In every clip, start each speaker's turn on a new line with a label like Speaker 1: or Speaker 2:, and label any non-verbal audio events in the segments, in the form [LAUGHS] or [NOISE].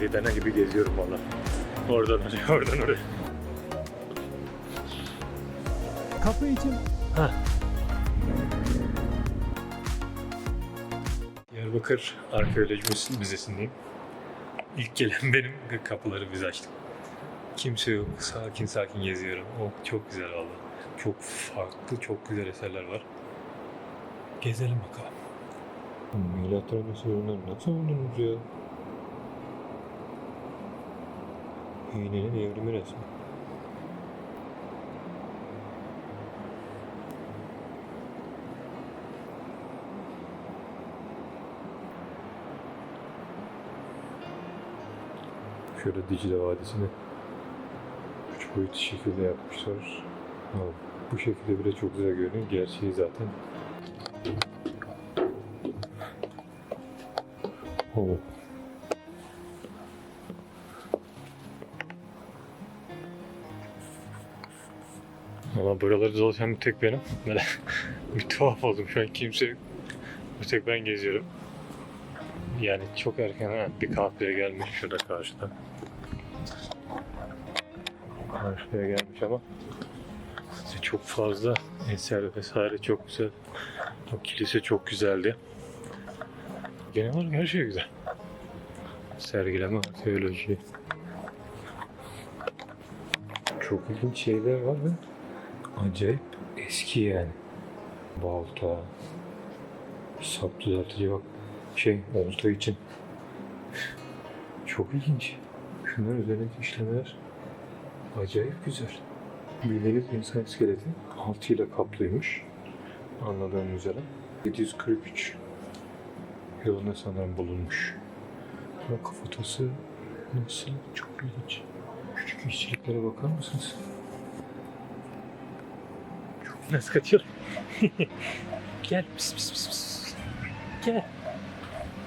Speaker 1: Bir dana gibi geziyorum valla. Oradan oraya, oradan oraya.
Speaker 2: Kapı için
Speaker 1: Diyarbakır Arkeoloji Müze- Müzesi'ndeyim. İlk gelen [LAUGHS] benim kapıları biz açtık. Kimse yok. Sakin sakin geziyorum. O çok güzel valla. Çok farklı, çok güzel eserler var. Gezelim bakalım. Milattan önce sorunlar nasıl bulunur ya? İğnenin evrimi resmi. Şöyle Dicle Vadisi'ni üç boyutlu şekilde yapmışlar. Ha, bu şekilde bile çok güzel görünüyor. Gerçeği zaten. Oh. Buraları dolaşan bir tek benim. Böyle [LAUGHS] bir tuhaf oldum şu an kimse. Bir tek ben geziyorum. Yani çok erken bir kahveye gelmiş şurada karşıda. Karşıya gelmiş ama çok fazla eser vesaire çok güzel. O kilise çok güzeldi. Genel olarak her şey güzel. Sergileme, teoloji. Çok ilginç şeyler var ve acayip eski yani. Balta, sap düzeltici bak şey olta için. Çok ilginç. Şunlar üzerindeki işlemeler acayip güzel. Bildiğiniz insan iskeleti altıyla kaplıymış. Anladığım üzere. 743 yılında sanırım bulunmuş. Ama kafatası nasıl? Çok ilginç. Küçük işçiliklere bakar mısınız? Nasıl kaçıyor? [LAUGHS] Gel. Pis pis pis pis. Gel.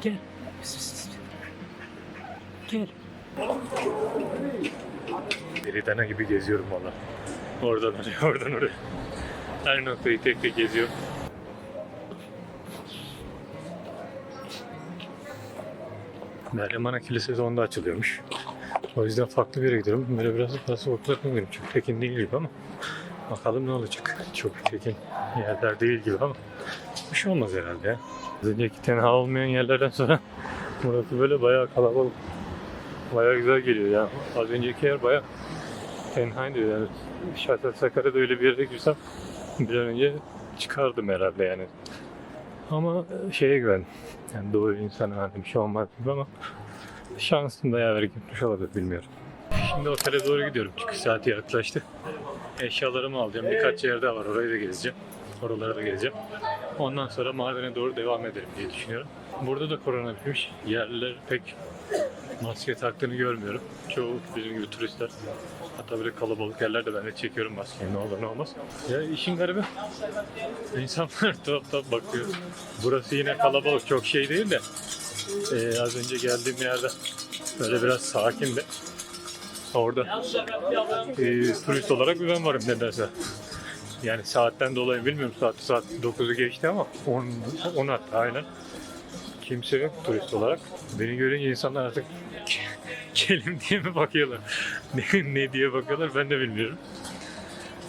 Speaker 1: Gel. Pis pis pis. Gel. Deli dana gibi geziyorum valla. Oradan oraya, oradan oraya. Her noktayı tek tek geziyor. Meryem Ana Kilisesi onda açılıyormuş. O yüzden farklı bir yere gidiyorum. Böyle biraz daha sokaklarına gidiyorum. Çok tekin değil gibi ama bakalım ne olacak. Çok tekin yerler değil gibi ama bir şey olmaz herhalde ya. Az önceki tenha olmayan yerlerden sonra [LAUGHS] burası böyle bayağı kalabalık. Bayağı güzel geliyor ya. Az önceki yer bayağı tenhaydı yani. Şahsen Sakarya'da öyle bir yere girsem bir an önce çıkardım herhalde yani. Ama şeye güvendim. Yani doğru insana hani bir şey olmaz gibi ama şansım da yaver gitmiş olabilir bilmiyorum. Şimdi otele doğru gidiyorum çünkü saati yaklaştı. Eşyalarımı alacağım. Birkaç yer daha var. Orayı da gezeceğim. Oralara da gezeceğim. Ondan sonra madene doğru devam ederim diye düşünüyorum. Burada da korona bitmiş. Yerliler pek maske taktığını görmüyorum. Çoğu bizim gibi turistler. Hatta böyle kalabalık yerlerde ben de çekiyorum maskeyi ne olur ne olmaz. Ya işin garibi insanlar [LAUGHS] tuhaf tuhaf bakıyor. Burası yine kalabalık çok şey değil de ee, az önce geldiğim yerde böyle biraz sakindi. Orada e, turist olarak ben varım nedense. Yani saatten dolayı bilmiyorum saat saat 9'u geçti ama 10, 10 hatta aynen. Kimse yok turist olarak. Beni görünce insanlar artık kelim diye mi bakıyorlar? [LAUGHS] ne, ne diye bakıyorlar ben de bilmiyorum.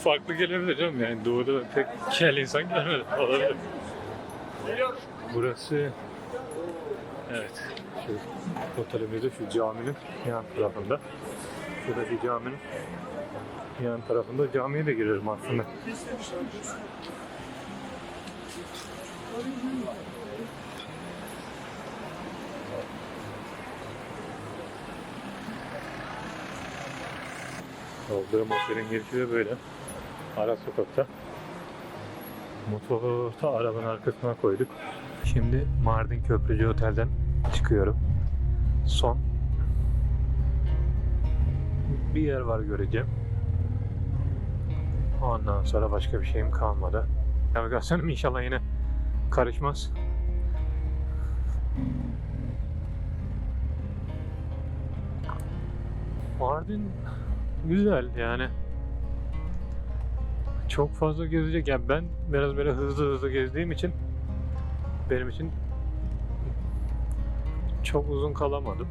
Speaker 1: Farklı gelebilir canım yani doğuda pek kel insan görmedim. Olabilir. Burası evet şu otelimizde şu caminin yan tarafında. Şuradaki caminin yan tarafında camiye de girerim aslında. Kaldırım otelin girişi de böyle. Ara sokakta. Motoru da arabanın arkasına koyduk. Şimdi Mardin Köprücü Otel'den çıkıyorum. Son bir yer var göreceğim. Ondan sonra başka bir şeyim kalmadı. Navigasyonum inşallah yine karışmaz. Mardin güzel yani. Çok fazla gezecek. Yani ben biraz böyle hızlı hızlı gezdiğim için benim için çok uzun kalamadım.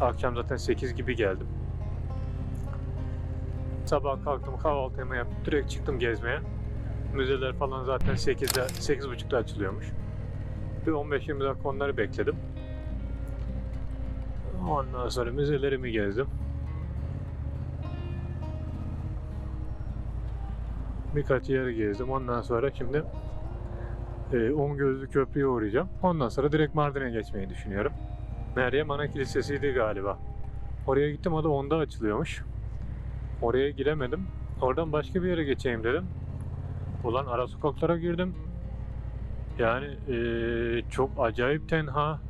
Speaker 1: Akşam zaten 8 gibi geldim. Sabah kalktım kahvaltımı yaptım. Direkt çıktım gezmeye. Müzeler falan zaten 8'de 8.30'da açılıyormuş. Bir 15-20 dakika onları bekledim. Ondan sonra müzelerimi gezdim. Birkaç yeri gezdim. Ondan sonra şimdi e, On Gözlü Köprü'ye uğrayacağım. Ondan sonra direkt Mardin'e geçmeyi düşünüyorum. Meryem Ana Kilisesi'ydi galiba. Oraya gittim o da 10'da açılıyormuş. Oraya giremedim. Oradan başka bir yere geçeyim dedim. Ulan ara sokaklara girdim. Yani eee, çok acayip tenha.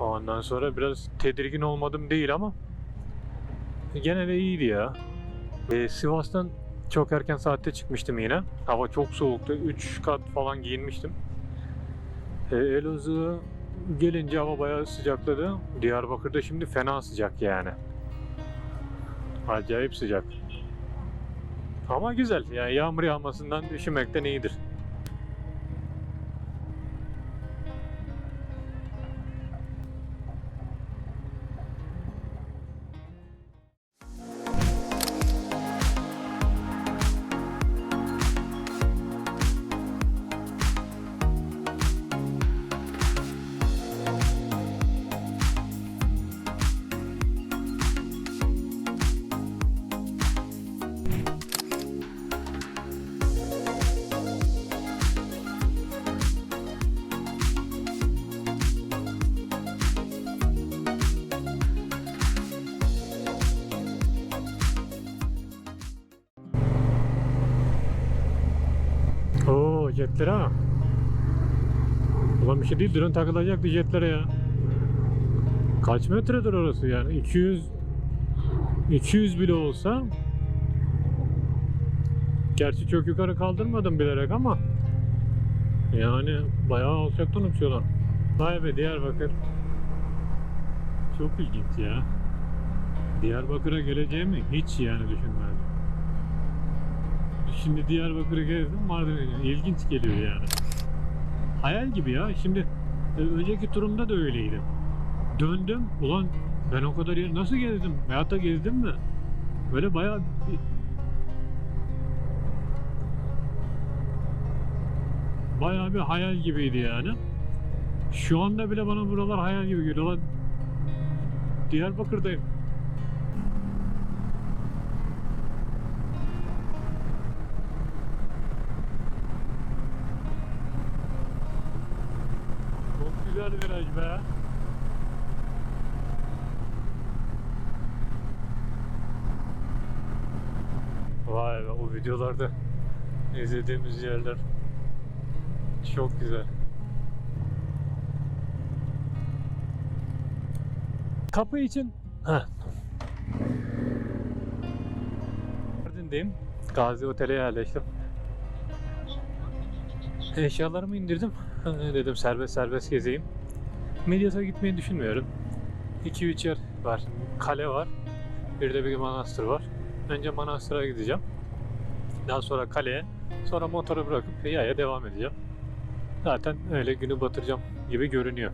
Speaker 1: Ondan sonra biraz tedirgin olmadım değil ama gene de iyiydi ya. Eee, Sivas'tan çok erken saatte çıkmıştım yine. Hava çok soğuktu. 3 kat falan giyinmiştim. Eee Elazığ gelince hava bayağı sıcakladı. Diyarbakır'da şimdi fena sıcak yani. Acayip sıcak. Ama güzel. Yani yağmur yağmasından üşümekten iyidir. Jetlere ha. Ulan bir şey değil drone takılacaktı jetlere ya. Kaç metredir orası yani? 200 200 bile olsa Gerçi çok yukarı kaldırmadım bilerek ama yani bayağı alçaktan uçuyorlar. Vay be Diyarbakır. Çok ilginç ya. Diyarbakır'a geleceğimi hiç yani düşünmedim. Şimdi Diyarbakır'ı gezdim Mardin'e geldim. Geliyor yani. Hayal gibi ya. Şimdi e, önceki turumda da öyleydi. Döndüm. Ulan ben o kadar yer nasıl gezdim? Veyahut gezdim mi? Böyle bayağı bir... Bayağı bir hayal gibiydi yani. Şu anda bile bana buralar hayal gibi geliyor. Lan Diyarbakır'dayım. Be. Vay be o videolarda izlediğimiz yerler çok güzel. Kapı için Heh. Mardin'deyim. Gazi Otel'e yerleştim. Eşyalarımı indirdim. [LAUGHS] Dedim serbest serbest gezeyim. Midyat'a gitmeyi düşünmüyorum. 2-3 yer var. Kale var. Bir de bir manastır var. Önce manastıra gideceğim. Daha sonra kaleye. Sonra motoru bırakıp yaya devam edeceğim. Zaten öyle günü batıracağım gibi görünüyor.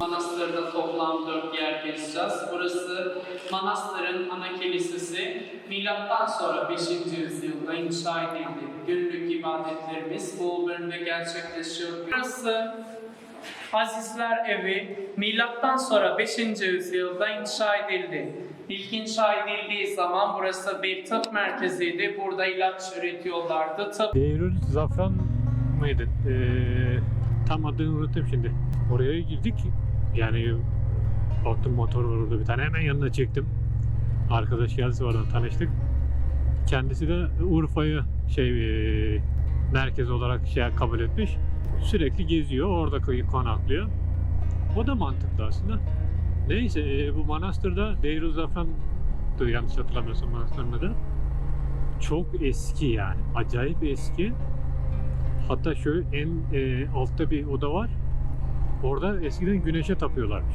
Speaker 3: Manastırda toplam 4 yer gezeceğiz. Burası manastırın ana kilisesi. Milattan sonra 5. yüzyılda inşa edildi. Günlük ibadetlerimiz bu bölümde gerçekleşiyor. Burası Azizler Evi milattan sonra 5. yüzyılda inşa edildi. İlk inşa edildiği zaman burası bir tıp merkeziydi. Burada ilaç üretiyorlardı. Tıp
Speaker 1: Beyrül Zafran mıydı? Ee, tam adını unuttum şimdi. Oraya girdik. Yani baktım motor var orada bir tane. Hemen yanına çektim. Arkadaş geldi oradan tanıştık. Kendisi de Urfa'yı şey ee, merkez olarak şey kabul etmiş. Sürekli geziyor. Orada konaklıyor. O da mantıklı aslında. Neyse ee, bu manastırda Deyrül Zafran'dı yanlış hatırlamıyorsam manastırın adı. Çok eski yani. Acayip eski. Hatta şöyle en e, altta bir oda var. Orada eskiden güneşe tapıyorlarmış.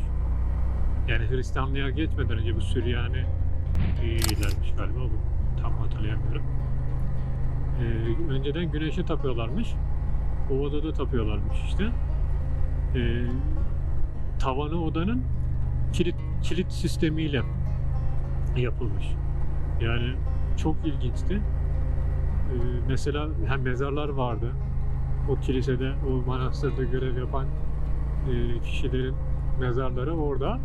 Speaker 1: Yani Hristiyanlığa geçmeden önce bu Süryani iyilermiş galiba. Bu tam hatırlayamıyorum. E, önceden güneşe tapıyorlarmış. O odada tapıyorlarmış işte. E, tavanı odanın kilit kilit sistemiyle yapılmış. Yani çok ilginçti. Ee, mesela hem mezarlar vardı. O kilisede, o manastırda görev yapan e, kişilerin mezarları orada.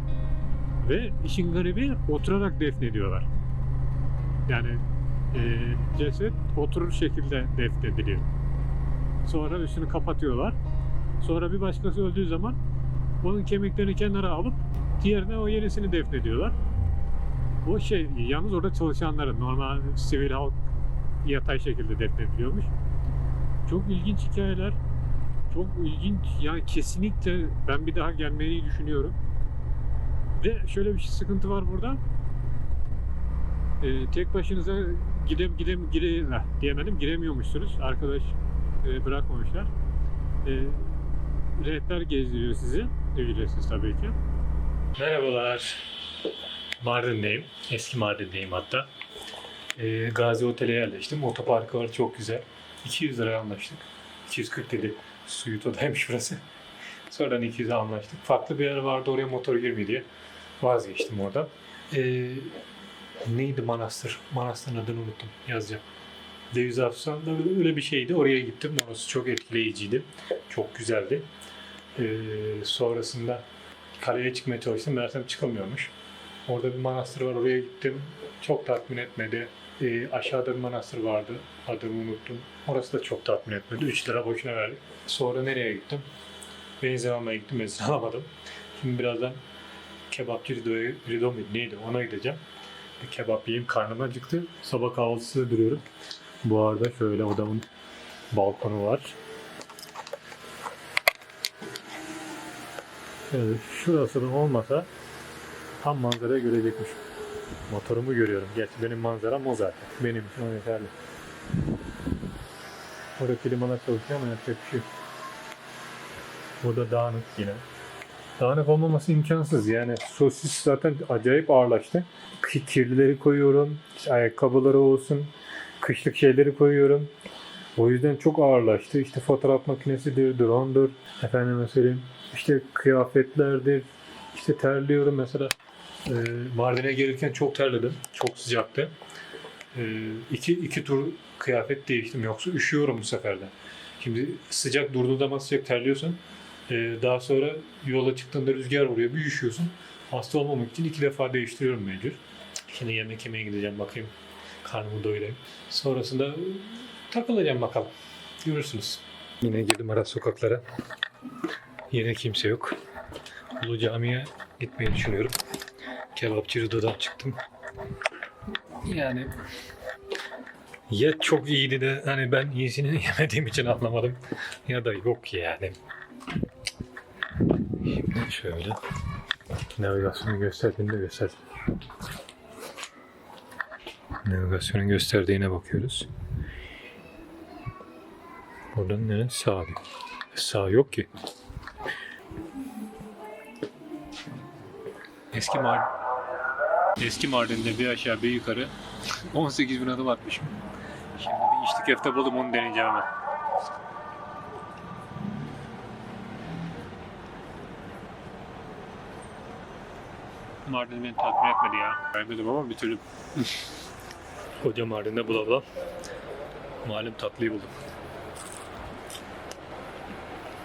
Speaker 1: Ve işin garibi oturarak defnediyorlar. Yani e, ceset oturur şekilde defnediliyor. Sonra üstünü kapatıyorlar. Sonra bir başkası öldüğü zaman onun kemiklerini kenara alıp diğerine o yenisini defnediyorlar. O şey yalnız orada çalışanların normal sivil halk yatay şekilde defnediliyormuş. Çok ilginç hikayeler. Çok ilginç. Yani kesinlikle ben bir daha gelmeyi düşünüyorum. Ve şöyle bir sıkıntı var burada. Ee, tek başınıza gidem gidem gire diyemedim giremiyormuşsunuz. Arkadaş e, bırakmamışlar. E, rehber gezdiriyor sizi. Ücretsiz tabii ki. Merhabalar. Mardin'deyim. Eski Mardin'deyim hatta. E, Gazi Otel'e yerleştim. Otoparkı var çok güzel. 200 liraya anlaştık. 240 dedi. Suyutodaymış burası. [LAUGHS] Sonradan 200'e anlaştık. Farklı bir yer vardı oraya motor girmiyor diye. Vazgeçtim orada. E, neydi manastır? Manastırın adını unuttum. Yazacağım. Deviz Afsan'da öyle bir şeydi. Oraya gittim. Orası çok etkileyiciydi. Çok güzeldi. Ee, sonrasında kaleye çıkmaya çalıştım. Meğersem çıkamıyormuş. Orada bir manastır var. Oraya gittim. Çok tatmin etmedi. Ee, aşağıda bir manastır vardı. Adını unuttum. Orası da çok tatmin etmedi. 3 lira boşuna verdik. Sonra nereye gittim? Benzin almaya gittim. Benzin alamadım. Şimdi birazdan kebapçı Rido'ya, Rido muydu neydi ona gideceğim. Bir kebap yiyeyim. Karnım acıktı. Sabah kahvaltısı duruyorum. Bu arada şöyle odamın balkonu var. Evet, şurası da olmasa tam manzarayı görecekmiş. Motorumu görüyorum. Gerçi benim manzaram o zaten. Benim için o yeterli. Orada klimalar çalışıyor ama yapacak bir şey yok. Burada dağınık yine. Dağınık olmaması imkansız. Yani sosis zaten acayip ağırlaştı. Ki- Kirlileri koyuyorum. İşte ayakkabıları olsun. Kışlık şeyleri koyuyorum. O yüzden çok ağırlaştı. İşte fotoğraf makinesidir, drone'dur. Efendime söyleyeyim. İşte kıyafetlerdir. İşte terliyorum mesela. E, Mardin'e gelirken çok terledim. Çok sıcaktı. E, iki, iki tur kıyafet değiştim. Yoksa üşüyorum bu seferde. Şimdi sıcak durduğu zaman sıcak terliyorsun. E, daha sonra yola çıktığında rüzgar vuruyor. Bir üşüyorsun. Hasta olmamak için iki defa değiştiriyorum mecbur. Şimdi yemek yemeye gideceğim. Bakayım karnımı doyurayım. Sonrasında takılacağım bakalım. Görürsünüz. Yine girdim ara sokaklara. Yine kimse yok. Ulu Cami'ye gitmeyi düşünüyorum. Kebapçı Rıda'dan çıktım. Yani ya çok iyiydi de hani ben iyisini [LAUGHS] yemediğim için anlamadım ya da yok yani. Şimdi şöyle navigasyonu gösterdiğinde göster. Navigasyonun gösterdiğine bakıyoruz. Buradan ne? Sağ. Sağ yok ki. Eski Mar Eski Mardin'de bir aşağı bir yukarı 18 bin adım atmışım. Şimdi bir içli köfte buldum onu deneyeceğim ben. Mardin beni tatmin etmedi ya. Vermedim ama bir türlü [LAUGHS] koca Mardin'de bula bula malum tatlıyı buldum.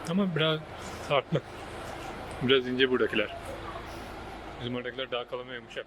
Speaker 1: Ama biraz farklı. Biraz ince buradakiler. Bizim oradakiler daha kalın ve yumuşak.